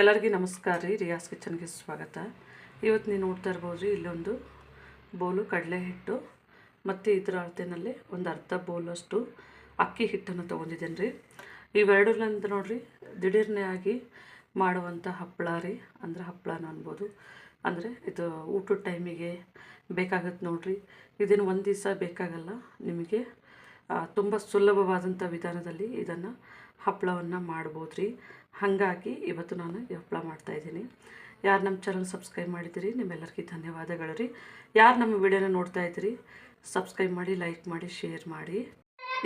ಎಲ್ಲರಿಗೂ ನಮಸ್ಕಾರ ರೀ. ರಿಯಾಸ್ ಕಿಚನ್ಗೆ ಸ್ವಾಗತ. ಇವತ್ತು ನೀವು ನೋಡ್ತಾ ಇರ್ಬೋದು ರೀ, ಇಲ್ಲೊಂದು ಬೌಲು ಕಡಲೆ ಹಿಟ್ಟು ಮತ್ತು ಇದರ ಅಳತೆನಲ್ಲಿ ಒಂದು ಅರ್ಧ ಬೌಲಷ್ಟು ಅಕ್ಕಿ ಹಿಟ್ಟನ್ನು ತೊಗೊಂಡಿದ್ದೇನೆ ರೀ. ಇವೆರಡರಿಂದ ನೋಡಿರಿ, ದಿಢೀರ್ನೇ ಆಗಿ ಮಾಡುವಂಥ ಹಪ್ಪಳ ರೀ. ಅಂದ್ರೆ ಹಪ್ಪಳನ ಅನ್ಬೋದು. ಅಂದರೆ ಇದು ಊಟದ ಟೈಮಿಗೆ ಬೇಕಾಗತ್ತೆ ನೋಡಿರಿ. ಇದೇನು ಒಂದು ದಿವಸ ಬೇಕಾಗಲ್ಲ, ನಿಮಗೆ ತುಂಬ ಸುಲಭವಾದಂಥ ವಿಧಾನದಲ್ಲಿ ಇದನ್ನು ಹಪ್ಪಳವನ್ನು ಮಾಡ್ಬೋದು ರೀ ಹಾಗಾಗಿ ಇವತ್ತು ನಾನು ಈ ಹಪ್ಪಳ ಮಾಡ್ತಾಯಿದ್ದೀನಿ ಯಾರು ನಮ್ಮ ಚಾನಲ್ ಸಬ್ಸ್ಕ್ರೈಬ್ ಮಾಡಿದ್ದೀರಿ, ನಿಮ್ಮೆಲ್ಲರಿಗೂ ಧನ್ಯವಾದಗಳು ರೀ ಯಾರು ನಮ್ಮ ವಿಡಿಯೋನ ನೋಡ್ತಾ ಇದ್ದೀರಿ ಸಬ್ಸ್ಕ್ರೈಬ್ ಮಾಡಿ ಲೈಕ್ ಮಾಡಿ ಶೇರ್ ಮಾಡಿ.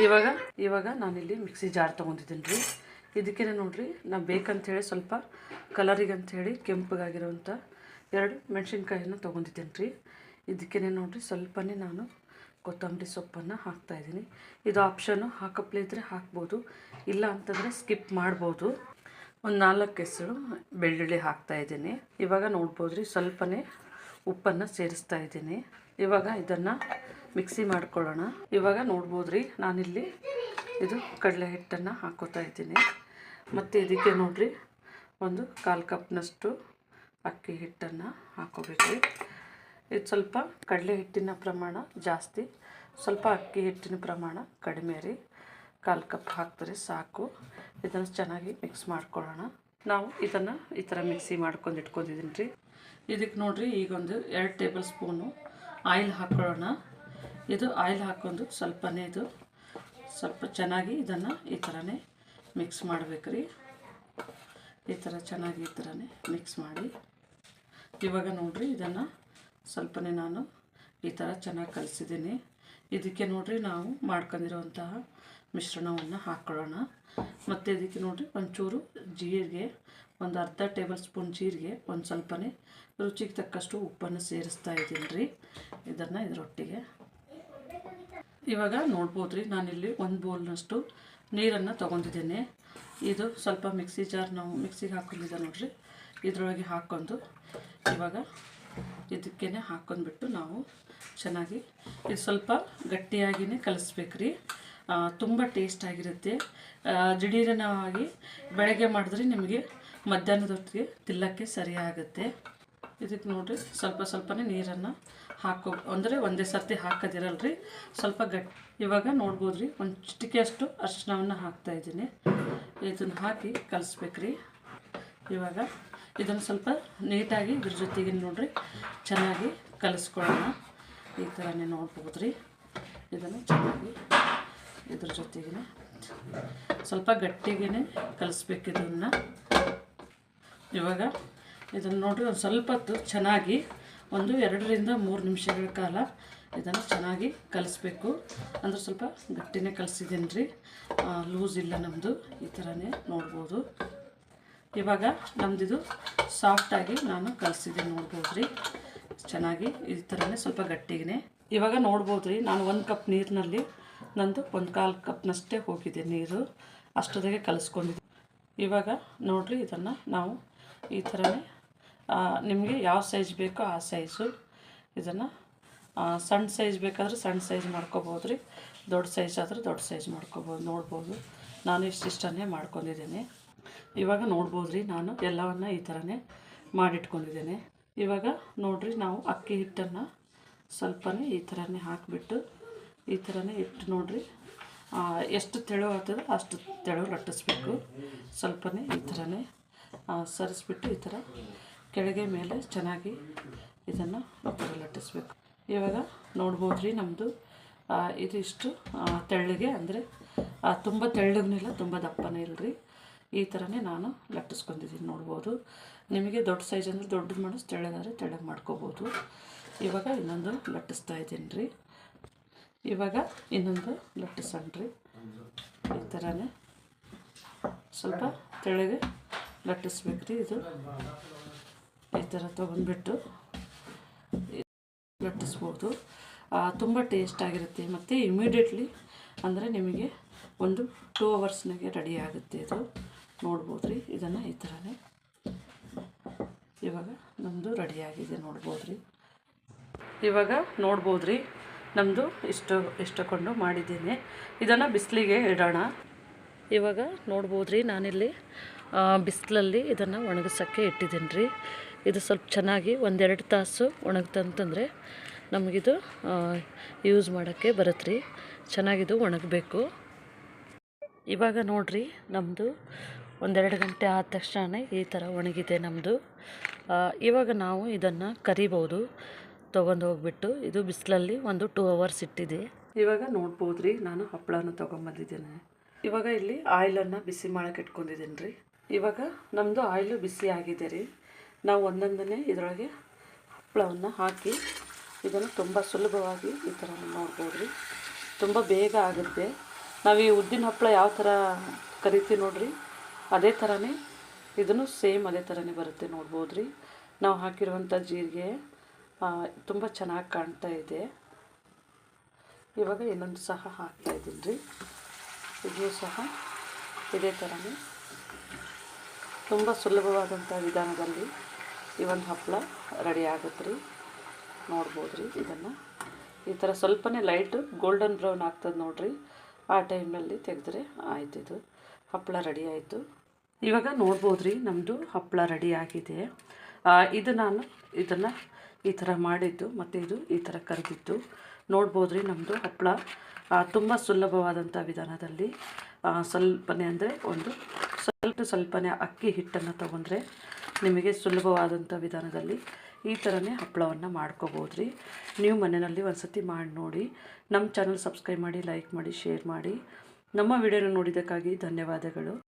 ಇವಾಗ ಇವಾಗ ನಾನಿಲ್ಲಿ ಮಿಕ್ಸಿ ಜಾರ್ ತೊಗೊಂಡಿದ್ದೀನಿ ರೀ ಇದಕ್ಕೆ ನೋಡಿರಿ, ನಾವು ಬೇಕಂಥೇಳಿ ಸ್ವಲ್ಪ ಕಲರಿಗೆ ಅಂಥೇಳಿ ಕೆಂಪಗಾಗಿರೋವಂಥ ಎರಡು ಮೆಣಸಿನ್ಕಾಯಿನ ತೊಗೊಂಡಿದ್ದೀನಿ ರೀ ಇದಕ್ಕೆ ನೋಡಿರಿ, ಸ್ವಲ್ಪನೇ ನಾನು ಕೊತ್ತಂಬರಿ ಸೊಪ್ಪನ್ನು ಹಾಕ್ತಾಯಿದ್ದೀನಿ ಇದು ಆಪ್ಷನ್ನು ಹಾಕಪ್ಲೆ ಇದ್ದರೆ ಹಾಕ್ಬೋದು. ಇಲ್ಲ ಅಂತಂದರೆ ಸ್ಕಿಪ್ ಮಾಡ್ಬೋದು. ಒಂದು ನಾಲ್ಕು ಹೆಸರು ಬೆಳ್ಳುಳ್ಳಿ ಹಾಕ್ತಾಯಿದ್ದೀನಿ ಇವಾಗ ನೋಡ್ಬೋದು ರೀ ಸ್ವಲ್ಪನೇ ಉಪ್ಪನ್ನು ಸೇರಿಸ್ತಾ ಇದ್ದೀನಿ. ಇವಾಗ ಇದನ್ನು ಮಿಕ್ಸಿ ಮಾಡ್ಕೊಳ್ಳೋಣ. ಇವಾಗ ನೋಡ್ಬೋದು ರೀ ನಾನಿಲ್ಲಿ ಇದು ಕಡಲೆ ಹಿಟ್ಟನ್ನು ಹಾಕೋತಾ ಇದ್ದೀನಿ. ಮತ್ತು ಇದಕ್ಕೆ ನೋಡಿರಿ, ಒಂದು ಕಾಲು ಕಪ್ನಷ್ಟು ಅಕ್ಕಿ ಹಿಟ್ಟನ್ನು ಹಾಕೋಬೇಕು ಇದು ಸ್ವಲ್ಪ ಕಡಲೆ ಹಿಟ್ಟಿನ ಪ್ರಮಾಣ ಜಾಸ್ತಿ. ಸ್ವಲ್ಪ ಅಕ್ಕಿ ಹಿಟ್ಟಿನ ಪ್ರಮಾಣ ಕಡಿಮೆ ರೀ. ಕಾಲು ಕಪ್ ಹಾಕ್ತಾರೆ, ಸಾಕು. ಇದನ್ನು ಚೆನ್ನಾಗಿ ಮಿಕ್ಸ್ ಮಾಡ್ಕೊಳ್ಳೋಣ. ನಾವು ಇದನ್ನು ಈ ಥರ ಮಿಕ್ಸಿ ಮಾಡ್ಕೊಂಡು ಇಟ್ಕೊಂಡಿದ್ದೀನಿ ರೀ. ಇದಕ್ಕೆ ನೋಡಿರಿ ಈಗೊಂದು ಎರಡು ಟೇಬಲ್ ಸ್ಪೂನು ಆಯಿಲ್ ಹಾಕ್ಕೊಳ್ಳೋಣ ಇದು ಆಯಿಲ್ ಹಾಕ್ಕೊಂಡು ಸ್ವಲ್ಪನೇ ಇದು, ಸ್ವಲ್ಪ ಚೆನ್ನಾಗಿ ಇದನ್ನು ಈ ಥರನೇ ಮಿಕ್ಸ್ ಮಾಡಬೇಕು ರೀ. ಈ ಥರ ಚೆನ್ನಾಗಿ ಈ ಥರನೇ ಮಿಕ್ಸ್ ಮಾಡಿ. ಇವಾಗ ನೋಡಿರಿ, ಇದನ್ನು ಸ್ವಲ್ಪನೇ ನಾನು ಈ ಥರ ಚೆನ್ನಾಗಿ ಕಲಿಸಿದ್ದೀನಿ. ಇದಕ್ಕೆ ನೋಡಿರಿ ನಾವು ಮಾಡ್ಕೊಂಡಿರುವಂತಹ ಮಿಶ್ರಣವನ್ನು ಹಾಕ್ಕೊಳ್ಳೋಣ ಮತ್ತು ಇದಕ್ಕೆ ನೋಡಿರಿ ಒಂಚೂರು ಜೀರಿಗೆ, ಒಂದು ಅರ್ಧ ಟೇಬಲ್ ಸ್ಪೂನ್ ಜೀರಿಗೆ, ಒಂದು ಸ್ವಲ್ಪನೇ ರುಚಿಗೆ ತಕ್ಕಷ್ಟು ಉಪ್ಪನ್ನು ಸೇರಿಸ್ತಾ ಇದ್ದೀನಿ ರೀ. ಇದನ್ನು ಇದರೊಟ್ಟಿಗೆ. ಇವಾಗ ನೋಡ್ಬೋದು ರೀ, ನಾನಿಲ್ಲಿ ಒಂದು ಬೌಲ್ನಷ್ಟು ನೀರನ್ನು ತೊಗೊಂಡಿದ್ದೇನೆ. ಇದು ಸ್ವಲ್ಪ ಮಿಕ್ಸಿ ಜಾರ್ ನಾವು ಮಿಕ್ಸಿಗೆ ಹಾಕೊಂಡಿದ್ದೆ ನೋಡಿರಿ. ಇದರೊಳಗೆ ಹಾಕ್ಕೊಂಡು ಇವಾಗ ಇದಕ್ಕೇ ಹಾಕೊಂಡ್ಬಿಟ್ಟು ನಾವು ಚೆನ್ನಾಗಿ ಇದು ಸ್ವಲ್ಪ ಗಟ್ಟಿಯಾಗಿಯೇ ಕಲಿಸ್ಬೇಕ್ರಿ. ತುಂಬ ಟೇಸ್ಟ್ ಆಗಿರುತ್ತೆ. ದಿಢೀರನವಾಗಿ ಬೆಳಗ್ಗೆ ಮಾಡಿದ್ರೆ ನಿಮಗೆ ಮಧ್ಯಾಹ್ನದ ಹೊತ್ತಿಗೆ ತಿನ್ನಕ್ಕೆ ಸರಿಯಾಗುತ್ತೆ ಇದಕ್ಕೆ ನೋಡಿರಿ, ಸ್ವಲ್ಪ ಸ್ವಲ್ಪನೇ ನೀರನ್ನು ಹಾಕೋ ಅಂದರೆ ಒಂದೇ ಸರ್ತಿ ಹಾಕೋದಿರಲ್ರಿ, ಸ್ವಲ್ಪ ಗಟ್ಟಿ ಇವಾಗ ನೋಡ್ಬೋದು ರೀ ಒಂದು ಚಿಟಿಕೆಯಷ್ಟು ಅರ್ಶಿನವನ್ನು ಹಾಕ್ತಾಯಿದ್ದೀನಿ ಇದನ್ನು ಹಾಕಿ ಕಲಿಸ್ಬೇಕ್ರಿ. ಇವಾಗ ಇದನ್ನು ಸ್ವಲ್ಪ ನೀಟಾಗಿ ಇದ್ರ ಜೊತೆಗೆ ನೋಡ್ರಿ, ಚೆನ್ನಾಗಿ ಕಲಿಸ್ಕೊಳ್ಳೋಣ. ಈ ಥರನೇ ನೋಡ್ಬೋದು ರೀ ಇದನ್ನು ಚೆನ್ನಾಗಿ ಇದ್ರ ಜೊತೆಗೆ ಸ್ವಲ್ಪ ಗಟ್ಟಿಗೆ ಕಲಿಸ್ಬೇಕು ಇದನ್ನು. ಇವಾಗ ಇದನ್ನು ನೋಡಿರಿ, ಒಂದು ಸ್ವಲ್ಪ ಹೊತ್ತು ಚೆನ್ನಾಗಿ ಒಂದು ಎರಡರಿಂದ ಮೂರು ನಿಮಿಷಗಳ ಕಾಲ ಇದನ್ನು ಚೆನ್ನಾಗಿ ಕಲಿಸ್ಬೇಕು. ಅಂದ್ರೆ ಸ್ವಲ್ಪ ಗಟ್ಟಿನೇ ಕಲಿಸಿದ್ದೀನಿ ರೀ ಲೂಸ್ ಇಲ್ಲ ನಮ್ಮದು ಈ ಥರನೇ ನೋಡ್ಬೋದು. ಇವಾಗ ನಮ್ಮದಿದು ಸಾಫ್ಟಾಗಿ ನಾನು ಕಲಿಸಿದ್ದೀನಿ ನೋಡ್ಬೋದು ರೀ ಚೆನ್ನಾಗಿ ಈ ಥರನೇ ಸ್ವಲ್ಪ ಗಟ್ಟಿಗೆ ಇವಾಗ ನೋಡ್ಬೋದು ರೀ ನಾನು ಒಂದು ಕಪ್ ನೀರಿನಲ್ಲಿ ನಂದು ಒಂದು ಕಾಲು ಕಪ್ನಷ್ಟೇ ಹೋಗಿದೆ ನೀರು. ಅಷ್ಟೊತ್ತಿಗೆ ಕಲಿಸ್ಕೊಂಡಿದ್ದೆ ಇವಾಗ ನೋಡಿರಿ, ಇದನ್ನು ನಾವು ಈ ಥರನೇ ನಿಮಗೆ ಯಾವ ಸೈಜ್ ಬೇಕೋ ಆ ಸೈಜು ಇದನ್ನು ಸಣ್ಣ ಸೈಜ್ ಬೇಕಾದ್ರೆ ಸಣ್ಣ ಸೈಜ್ ಮಾಡ್ಕೊಬೋದು ರೀ ದೊಡ್ಡ ಸೈಜ್ ಆದರೆ ದೊಡ್ಡ ಸೈಜ್ ಮಾಡ್ಕೊಬೋದು, ನೋಡ್ಬೋದು. ನಾನು ಇಷ್ಟಿಷ್ಟನ್ನೇ ಮಾಡ್ಕೊಂಡಿದ್ದೀನಿ. ಇವಾಗ ನೋಡ್ಬೋದು ರೀ ನಾನು ಎಲ್ಲವನ್ನು ಈ ಥರನೇ ಮಾಡಿಟ್ಕೊಂಡಿದ್ದೇನೆ. ಇವಾಗ ನೋಡಿರಿ ನಾವು ಅಕ್ಕಿ ಹಿಟ್ಟನ್ನು ಸ್ವಲ್ಪನೇ ಈ ಥರನೇ ಹಾಕಿಬಿಟ್ಟು ಈ ಥರನೇ ಇಟ್ಟು ನೋಡಿರಿ ಎಷ್ಟು ತೆಳು ಆಗ್ತದೆ ಅಷ್ಟು ತೆಳು ಲಟ್ಟಿಸ್ಬೇಕು. ಸ್ವಲ್ಪನೇ ಈ ಥರನೇ ಸರಿಸ್ಬಿಟ್ಟು ಈ ಥರ ಕೆಳಗೆ ಮೇಲೆ ಚೆನ್ನಾಗಿ ಇದನ್ನು ಥರ ಲಟ್ಟಿಸ್ಬೇಕು. ಇವಾಗ ನೋಡ್ಬೋದು ರೀ ನಮ್ಮದು ಇದು ಇಷ್ಟು ತೆಳ್ಳಗೆ ಅಂದರೆ ತುಂಬ ತೆಳ್ಳಗನಿಲ್ಲ ತುಂಬ ದಪ್ಪನೇ ಇಲ್ಲರಿ ಈ ಥರನೇ ನಾನು ಲಟ್ಟಿಸ್ಕೊಂಡಿದ್ದೀನಿ, ನೋಡ್ಬೋದು. ನಿಮಗೆ ದೊಡ್ಡ ಸೈಜ್ ಅಂದರೆ ದೊಡ್ಡದು ಮಾಡಿಸ್, ತೆಳ್ಳಗಾದ್ರೆ ತೆಳ್ಳಗೆ ಮಾಡ್ಕೋಬೋದು. ಇವಾಗ ಇನ್ನೊಂದು ಲಟ್ಟಿಸ್ತಾ ಇದ್ದೀನಿ ರೀ ಇವಾಗ ಇನ್ನೊಂದು ಲಟ್ಟಿಸೋಣ ಈ ಥರನೇ ಸ್ವಲ್ಪ ತೆಳಗೆ ಲಟ್ಟಿಸ್ಬೇಕು ರೀ ಇದು. ಈ ಥರ ತೊಗೊಂಡ್ಬಿಟ್ಟು ಲಟ್ಟಿಸ್ಬೋದು. ತುಂಬ ಟೇಸ್ಟ್ ಆಗಿರುತ್ತೆ. ಮತ್ತು ಇಮಿಡಿಯೇಟ್ಲಿ ಅಂದರೆ ನಿಮಗೆ ಒಂದು ಟೂ ಅವರ್ಸ್ನಾಗೆ ರೆಡಿ ಆಗುತ್ತೆ ಇದು. ನೋಡ್ಬೋದು ರೀ, ಇದನ್ನು ಈ ಥರನೇ ಇವಾಗ ನಮ್ಮದು ರೆಡಿಯಾಗಿದೆ ನೋಡ್ಬೋದು ರೀ. ಇವಾಗ ನೋಡ್ಬೋದು ರೀ ನಮ್ಮದು ಇಷ್ಟು ಇಷ್ಟಕೊಂಡು ಮಾಡಿದ್ದೀನಿ. ಇದನ್ನು ಬಿಸಿಲಿಗೆ ಇಡೋಣ. ಇವಾಗ ನೋಡ್ಬೋದು ರೀ, ನಾನಿಲ್ಲಿ ಬಿಸಿಲಲ್ಲಿ ಇದನ್ನು ಒಣಗಿಸೋಕ್ಕೆ ಇಟ್ಟಿದ್ದೀನಿ ರೀ. ಇದು ಸ್ವಲ್ಪ ಚೆನ್ನಾಗಿ ಒಂದೆರಡು ತಾಸು ಒಣಗ್ತಂತಂದರೆ ನಮಗಿದು ಯೂಸ್ ಮಾಡೋಕ್ಕೆ ಬರುತ್ತೆ ರೀ. ಚೆನ್ನಾಗಿದು ಒಣಗಬೇಕು. ಇವಾಗ ನೋಡ್ರಿ ನಮ್ಮದು ಒಂದೆರಡು ಗಂಟೆ ಆದ ತಕ್ಷಣ ಈ ಥರ ಒಣಗಿದೆ ನಮ್ಮದು. ಇವಾಗ ನಾವು ಇದನ್ನು ಕರಿಬೋದು. ತೊಗೊಂಡು ಹೋಗ್ಬಿಟ್ಟು ಇದು ಬಿಸಿಲಲ್ಲಿ ಒಂದು ಟೂ ಅವರ್ಸ್ ಇಟ್ಟಿದೆ. ಇವಾಗ ನೋಡ್ಬೋದು ರೀ ನಾನು ಹಪ್ಪಳನ ತೊಗೊಂಬಂದಿದ್ದೇನೆ. ಇವಾಗ ಇಲ್ಲಿ ಆಯಿಲನ್ನು ಬಿಸಿ ಮಾಡಕ್ಕೆ ಇಟ್ಕೊಂಡಿದ್ದೀನಿ ರೀ. ಇವಾಗ ನಮ್ಮದು ಆಯಿಲು ಬಿಸಿ ಆಗಿದೆ ರೀ. ನಾವು ಒಂದೊಂದನೇ ಇದರೊಳಗೆ ಹಪ್ಪಳವನ್ನು ಹಾಕಿ ಇದನ್ನು ತುಂಬ ಸುಲಭವಾಗಿ ಈ ಥರ ನೋಡ್ಬೋದು ರೀ. ತುಂಬ ಬೇಗ ಆಗುತ್ತೆ. ನಾವು ಈ ಉದ್ದಿನ ಹಪ್ಪಳ ಯಾವ ಥರ ಕರಿತೀವಿ ನೋಡ್ರಿ. ಅದೇ ಥರನೇ ಇದನ್ನು ಸೇಮ್ ಅದೇ ಥರನೇ ಬರುತ್ತೆ ನೋಡ್ಬೋದು ರೀ ನಾವು ಹಾಕಿರುವಂಥ ಜೀರಿಗೆ ತುಂಬ ಚೆನ್ನಾಗಿ ಕಾಣ್ತಾ ಇದೆ. ಇವಾಗ ಇನ್ನೊಂದು ಸಹ ಹಾಕ್ತಾ ಇದ್ದೀನಿ ರೀ ಇದೂ ಸಹ ಇದೇ ಥರನೇ ತುಂಬ ಸುಲಭವಾದಂಥ ವಿಧಾನದಲ್ಲಿ ಈ ಒಂದು ಹಪ್ಪಳ ರೆಡಿ ಆಗುತ್ತೆ ರೀ ನೋಡ್ಬೋದು ರೀ ಇದನ್ನು. ಈ ಥರ ಸ್ವಲ್ಪನೇ ಲೈಟ್ ಗೋಲ್ಡನ್ ಬ್ರೌನ್ ಆಗ್ತದೆ ನೋಡಿರಿ. ಆ ಟೈಮಲ್ಲಿ ತೆಗೆದ್ರೆ ಆಯ್ತು ಇದು ಹಪ್ಪಳ ರೆಡಿ ಆಯಿತು. ಇವಾಗ ನೋಡ್ಬೋದು ರೀ ನಮ್ಮದು ಹಪ್ಪಳ ರೆಡಿ ಆಗಿದೆ. ಇದು ನಾನು ಇದನ್ನು ಈ ಥರ ಮಾಡಿದ್ದು, ಮತ್ತು ಇದು ಈ ಥರ ಕರೆದಿದ್ದು. ನೋಡ್ಬೋದು ರೀ ನಮ್ಮದು ಹಪ್ಪಳ ತುಂಬ ಸುಲಭವಾದಂಥ ವಿಧಾನದಲ್ಲಿ. ಸ್ವಲ್ಪನೇ ಅಂದರೆ ಒಂದು ಸ್ವಲ್ಪ ಸ್ವಲ್ಪನೇ ಅಕ್ಕಿ ಹಿಟ್ಟನ್ನು ತಗೊಂಡ್ರೆ ನಿಮಗೆ ಸುಲಭವಾದಂಥ ವಿಧಾನದಲ್ಲಿ ಈ ಥರನೇ ಹಪ್ಪಳವನ್ನು ಮಾಡ್ಕೋಬೋದು ರೀ ನೀವು ಮನೆಯಲ್ಲಿ ಒಂದು ಸತಿ ಮಾಡಿ ನೋಡಿ. ನಮ್ಮ ಚಾನಲ್ ಸಬ್ಸ್ಕ್ರೈಬ್ ಮಾಡಿ, ಲೈಕ್ ಮಾಡಿ, ಶೇರ್ ಮಾಡಿ. ನಮ್ಮ ವಿಡಿಯೋನ ನೋಡಿದ್ದಕ್ಕಾಗಿ ಧನ್ಯವಾದಗಳು.